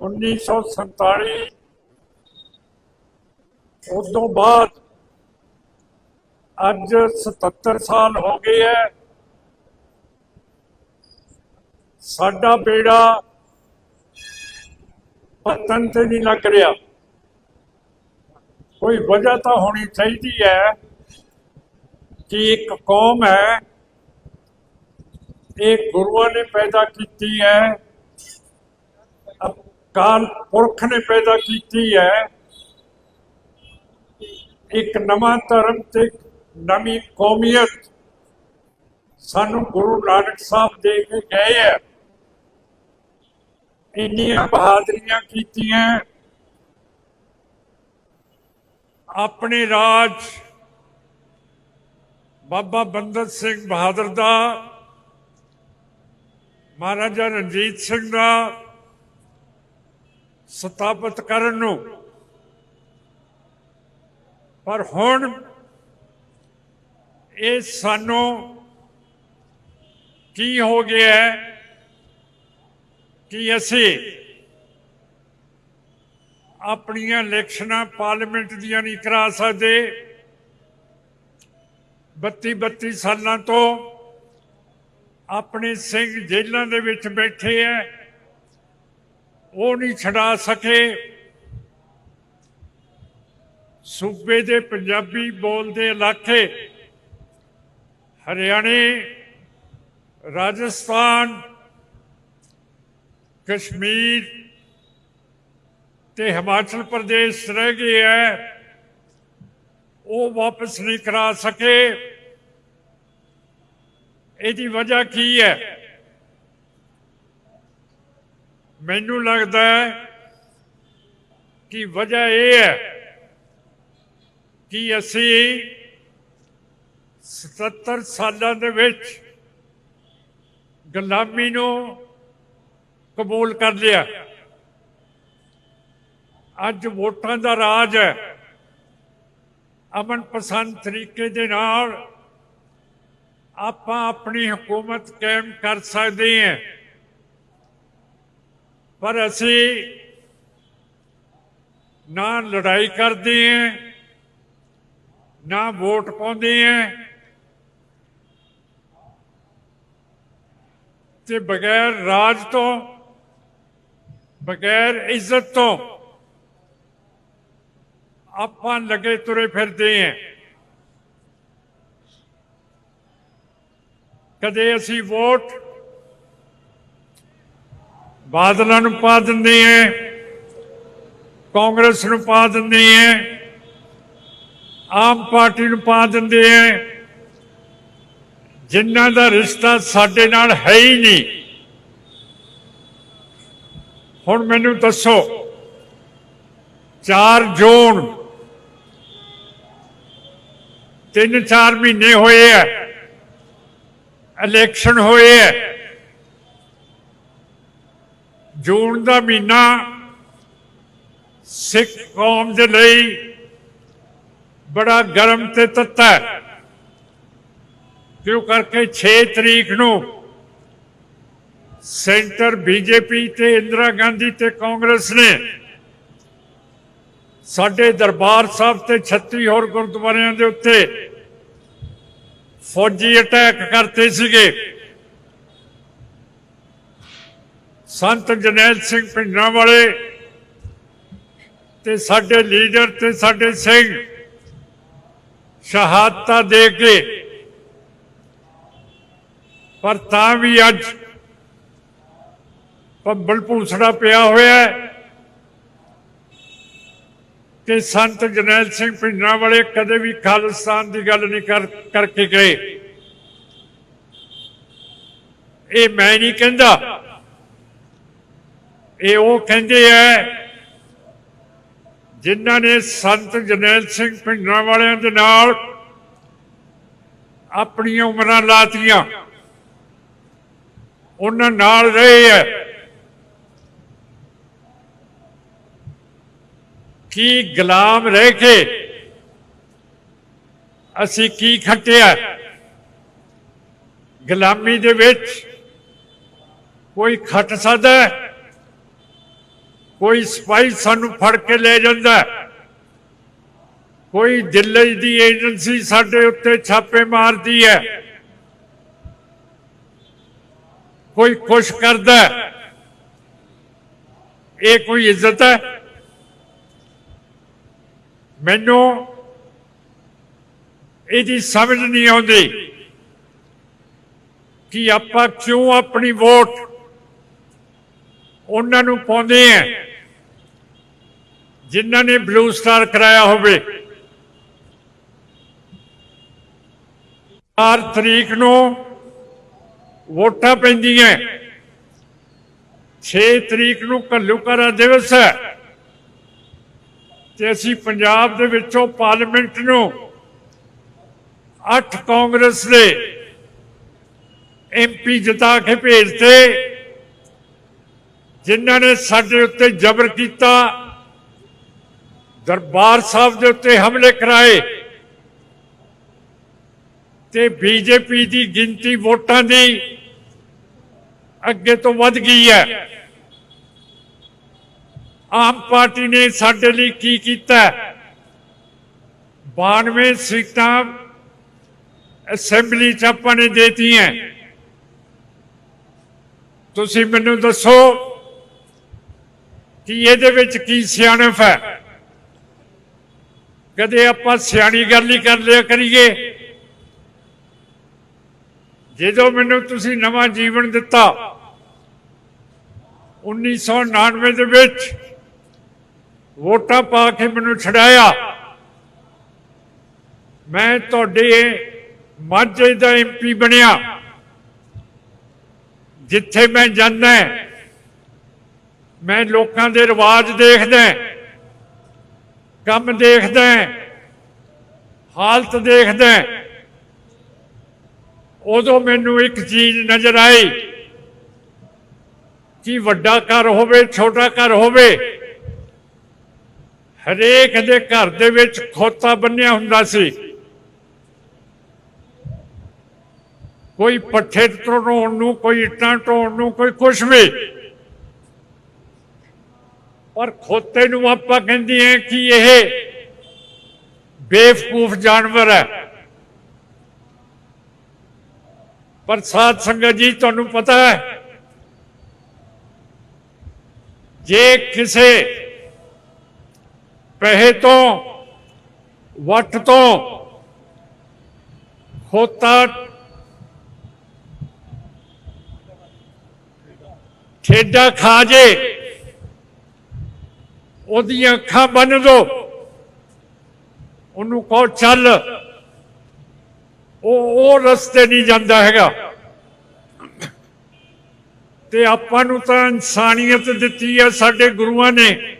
1947 ਉਸ ਤੋਂ ਬਾਅਦ ਅੱਜ 77 ਸਾਲ ਹੋ ਗਏ ਹੈ ਸਾਡਾ ਬੇੜਾ ਪਤਨ ਤੇ ਨਹੀਂ ਲੱਗ ਰਿਹਾ। ਕੋਈ ਵਜ੍ਹਾ ਤਾਂ ਹੋਣੀ ਚਾਹੀਦੀ ਹੈ ਕਿ ਇੱਕ ਕੌਮ ਹੈ ਇਹ ਗੁਰੂਆਂ ਨੇ ਪੈਦਾ ਕੀਤੀ ਹੈ ਅਕਾਲ ਪੁਰਖ ਨੇ ਪੈਦਾ ਕੀਤੀ ਹੈ। ਇੱਕ ਨਵਾਂ ਧਰਮ ਤੇ ਨਵੀਂ ਕੌਮੀਅਤ ਸਾਨੂੰ ਗੁਰੂ ਨਾਨਕ ਸਾਹਿਬ ਦੇ ਕੇ ਗਏ ਹੈ। ਇੰਨੀਆਂ ਬਹਾਦਰੀਆਂ ਕੀਤੀਆਂ। ਆਪਣੇ ਰਾਜ ਬਾਬਾ ਬੰਦਰ ਸਿੰਘ ਬਹਾਦਰ ਦਾ, ਮਹਾਰਾਜਾ ਰਣਜੀਤ ਸਿੰਘ ਦਾ ਸਥਾਪਿਤ ਕਰਨ ਨੂੰ। ਪਰ ਹੁਣ ਇਹ ਸਾਨੂੰ ਕੀ ਹੋ ਗਿਆ ਕਿ ਅਸੀਂ ਆਪਣੀਆਂ ਇਲੈਕਸ਼ਨਾਂ ਪਾਰਲੀਮੈਂਟ ਦੀਆਂ ਨਹੀਂ ਕਰਾ ਸਕਦੇ। 32 32 ਸਾਲਾਂ ਤੋਂ ਆਪਣੇ ਸਿੰਘ ਜੇਲ੍ਹਾਂ ਦੇ ਵਿੱਚ ਬੈਠੇ ਐ ਉਹ ਨਹੀਂ ਛਡਾ ਸਕੇ। ਸੂਬੇ ਦੇ ਪੰਜਾਬੀ ਬੋਲਦੇ ਇਲਾਕੇ, ਹਰਿਆਣੇ, ਰਾਜਸਥਾਨ, ਕਸ਼ਮੀਰ ਤੇ ਹਿਮਾਚਲ ਪ੍ਰਦੇਸ਼ ਰਹਿ ਗਏ ਐ। ਉਹ ਵਾਪਸ ਨਹੀਂ ਕਰਾ ਸਕੇ। ਇਹਦੀ ਵਜ੍ਹਾ ਕੀ ਹੈ ਮੈਨੂੰ ਲੱਗਦਾ ਹੈ ਕਿ ਵਜ੍ਹਾ ਇਹ ਹੈ ਕਿ ਅਸੀਂ 77 ਸਾਲਾਂ ਦੇ ਵਿੱਚ ਗੁਲਾਮੀ ਨੂੰ ਕਬੂਲ ਕਰ ਲਿਆ। ਅੱਜ ਵੋਟਾਂ ਦਾ ਰਾਜ ਹੈ। ਅਮਨ ਪਸੰਦ ਤਰੀਕੇ ਦੇ ਨਾਲ ਆਪਾਂ ਆਪਣੀ ਹਕੂਮਤ ਕਾਇਮ ਕਰ ਸਕਦੇ ਹਾਂ। ਪਰ ਅਸੀਂ ਨਾ ਲੜਾਈ ਕਰਦੇ ਹਾਂ ਨਾ ਵੋਟ ਪਾਉਂਦੇ ਹਾਂ ਤੇ ਬਗੈਰ ਰਾਜ ਤੋਂ ਬਗੈਰ ਇੱਜ਼ਤ ਤੋਂ ਆਪਾਂ ਲਗੇ ਤੁਰੇ ਫਿਰਦੇ ਹਾਂ ਕਦੇ ਅਸੀਂ ਵੋਟ ਬਾਦਲਾਂ ਨੂੰ ਪਾ ਦਿੰਦੇ ਹਾਂ ਕਾਂਗਰਸ ਨੂੰ ਪਾ ਦਿੰਦੇ ਹਾਂ ਆਮ ਪਾਰਟੀ ਨੂੰ ਪਾ ਦਿੰਦੇ ਹਾਂ ਜਿਨ੍ਹਾਂ ਦਾ ਰਿਸ਼ਤਾ ਸਾਡੇ ਨਾਲ ਹੈ ਹੀ ਨਹੀਂ। ਹੁਣ ਮੈਨੂੰ ਦੱਸੋ 4 ਜੂਨ ਤਿੰਨ ਚਾਰ ਮਹੀਨੇ ਹੋਏ ਆ ਇਲੈਕਸ਼ਨ ਹੋਏ ਆ ਜੂਨ ਦਾ ਮਹੀਨਾ ਸਿੱਖ ਕੌਮ ਦੇ ਲਈ ਬੜਾ ਗਰਮ ਤੇ ਤੱਤਾ ਹੈ। ਕਿਉਂ ਕਰਕੇ 6 ਤਰੀਕ ਨੂੰ ਸੈਂਟਰ ਬੀਜੇਪੀ ਤੇ ਇੰਦਰਾ ਗਾਂਧੀ ਤੇ ਕਾਂਗਰਸ ਨੇ ਸਾਡੇ ਦਰਬਾਰ ਸਾਹਿਬ ਤੇ 36 ਹੋਰ ਗੁਰਦੁਆਰਿਆਂ ਦੇ ਉੱਤੇ ਫੌਜੀ ਅਟੈਕ ਕਰਤੇ ਸੀਗੇ। ਸੰਤ ਜਨੈਲ ਸਿੰਘ ਪਿੰਡਾਂ ਵਾਲੇ ਤੇ ਸਾਡੇ ਲੀਡਰ ਤੇ ਸਾਡੇ ਸਿੰਘ ਸ਼ਹਾਦਤਾਂ ਦੇ ਕੇ ਪਰ ਤਾਂ ਵੀ ਅੱਜ ਪੰਬਲ ਭੂਸੜਾ ਪਿਆ ਹੋਇਆ ਹੈ ਕਿ ਸੰਤ ਜਨੈਲ ਸਿੰਘ ਪਿੰਡਾਂ ਵਾਲੇ ਕਦੇ ਵੀ ਖਾਲਿਸਤਾਨ ਦੀ ਗੱਲ ਨਹੀਂ ਕਰ ਕਰਕੇ ਗਏ। ਇਹ ਮੈਂ ਨਹੀਂ ਕਹਿੰਦਾ ਇਹ ਉਹ ਕਹਿੰਦੇ ਐ ਜਿਨ੍ਹਾਂ ਨੇ ਸੰਤ ਜਨੈਲ ਸਿੰਘ ਪਿੰਡਾਂ ਵਾਲਿਆਂ ਦੇ ਨਾਲ ਆਪਣੀਆਂ ਉਮਰਾਂ ਲਾਤੀਆਂ। ਉਹਨਾਂ ਨਾਲ ਰਹੇ ਐ। ਕੀ ਗੁਲਾਮ ਰਹਿ ਕੇ ਅਸੀਂ ਕੀ ਖੱਟਿਆ? ਗੁਲਾਮੀ ਦੇ ਵਿੱਚ ਕੋਈ ਖੱਟ ਸਕਦਾ ਹੈ? ਕੋਈ ਸਪਾਈ ਸਾਨੂੰ ਫੜ ਕੇ ਲੈ ਜਾਂਦਾ ਕੋਈ ਦਿੱਲੀ ਦੀ ਏਜੰਸੀ ਸਾਡੇ ਉੱਤੇ ਛਾਪੇ ਮਾਰਦੀ ਹੈ। ਕੋਈ ਕੁਛ ਕਰਦਾ ਇਹ ਕੋਈ ਇੱਜ਼ਤ ਹੈ। ਮੈਨੂੰ ਇਹਦੀ ਸਮਝ ਨਹੀਂ ਆਉਂਦੀ ਕਿ ਆਪਾਂ ਕਿਉਂ ਆਪਣੀ ਵੋਟ ਉਹਨਾਂ ਨੂੰ ਪਾਉਂਦੇ ਆ ਜਿਨ੍ਹਾਂ ਨੇ ਬਲੂ ਸਟਾਰ ਕਰਾਇਆ ਹੋਵੇ। 4 ਤਰੀਕ ਨੂੰ ਵੋਟਾਂ ਪੈਂਦੀਆਂ। 6 ਤਰੀਕ ਨੂੰ ਘੱਲੂਘਾਰਾ ਦਿਵਸ ਹੈ। ਤੇ ਅਸੀਂ ਪੰਜਾਬ ਦੇ ਵਿੱਚੋਂ ਪਾਰਲੀਮੈਂਟ ਨੂੰ ਅੱਠ ਕਾਂਗਰਸ ਦੇ ਐਮਪੀ ਜਿਤਾ ਕੇ ਭੇਜਤੇ, ਜਿਨ੍ਹਾਂ ਨੇ ਸਾਡੇ ਉੱਤੇ ਜ਼ਬਰ ਕੀਤਾ। ਦਰਬਾਰ ਸਾਹਿਬ ਦੇ ਉੱਤੇ ਹਮਲੇ ਕਰਾਏ ਤੇ ਬੀਜੇਪੀ ਦੀ ਗਿਣਤੀ ਵੋਟਾਂ ਦੀ ਅੱਗੇ ਤੋਂ ਵੱਧ ਗਈ ਹੈ। ਆਮ ਪਾਰਟੀ ਨੇ ਸਾਡੇ ਲਈ ਕੀ ਕੀਤਾ? 92 ਸੀਟਾਂ ਅਸੈਂਬਲੀ ਚ ਆਪਾਂ ਨੇ ਦੇਤੀਆਂ। ਤੁਸੀਂ ਮੈਨੂੰ ਦੱਸੋ ਕਿ ਇਹਦੇ ਵਿੱਚ ਕੀ ਸਿਆਣਪ ਹੈ? ਕਦੇ ਆਪਾਂ ਸਿਆਣੀ ਗੱਲ ਹੀ ਕਰ ਲਿਆ ਕਰੀਏ। ਜਦੋਂ ਮੈਨੂੰ ਤੁਸੀਂ ਨਵਾਂ ਜੀਵਨ ਦਿੱਤਾ 1999 ਦੇ ਵਿੱਚ ਵੋਟਾਂ ਪਾ ਕੇ ਮੈਨੂੰ ਛਡਾਇਆ। ਮੈਂ ਤੁਹਾਡੇ ਮਾਝੇ ਦਾ ਐਮਪੀ ਬਣਿਆ, ਜਿੱਥੇ ਮੈਂ ਜਾਂਦਾ, ਮੈਂ ਲੋਕਾਂ ਦੇ ਰਿਵਾਜ ਦੇਖਦਾ ਕੰਮ ਦੇਖਦਾ ਹਾਲਤ ਦੇਖਦਾ ਉਦੋਂ ਮੈਨੂੰ ਇੱਕ ਚੀਜ਼ ਨਜ਼ਰ ਆਈ ਕਿ ਵੱਡਾ ਘਰ ਹੋਵੇ, ਛੋਟਾ ਘਰ ਹੋਵੇ, ਹਰੇਕ ਦੇ ਘਰ ਦੇ ਵਿੱਚ ਖੋਤਾ ਬੰਨਿਆ ਹੁੰਦਾ ਸੀ। ਕੋਈ ਪੱਠੇ ਢੋਣ ਨੂੰ, ਕੋਈ ਇੱਟਾਂ ਢੋਣ ਨੂੰ, ਕੋਈ ਕੁਛ ਵੀ। ਪਰ ਖੋਤੇ ਨੂੰ ਆਪਾਂ ਕਹਿੰਦੇ ਹਾਂ ਕਿ ਇਹ ਬੇਵਕੂਫ ਜਾਨਵਰ ਹੈ ਪਰ ਸਾਧ ਸੰਗਤ ਜੀ ਤੁਹਾਨੂੰ ਪਤਾ ਹੈ ਜੇ ਕਿਸੇ ਪਹਿੇ ਤੋਂ ਵੱਟ ਤੋਂ ਖੋਤਾ ਠੇਡਾ ਖਾ ਜੇ ਉਹਦੀਆਂ ਅੱਖਾਂ ਬੰਨ ਦੋ। ਉਹਨੂੰ ਕਹੋ, ਚੱਲ। ਉਹ ਉਹ ਰਸਤੇ ਨਹੀਂ ਜਾਂਦਾ ਹੈਗਾ। ਤੇ ਆਪਾਂ ਨੂੰ ਤਾਂ ਇਨਸਾਨੀਅਤ ਦਿੱਤੀ ਹੈ ਸਾਡੇ ਗੁਰੂਆਂ ਨੇ।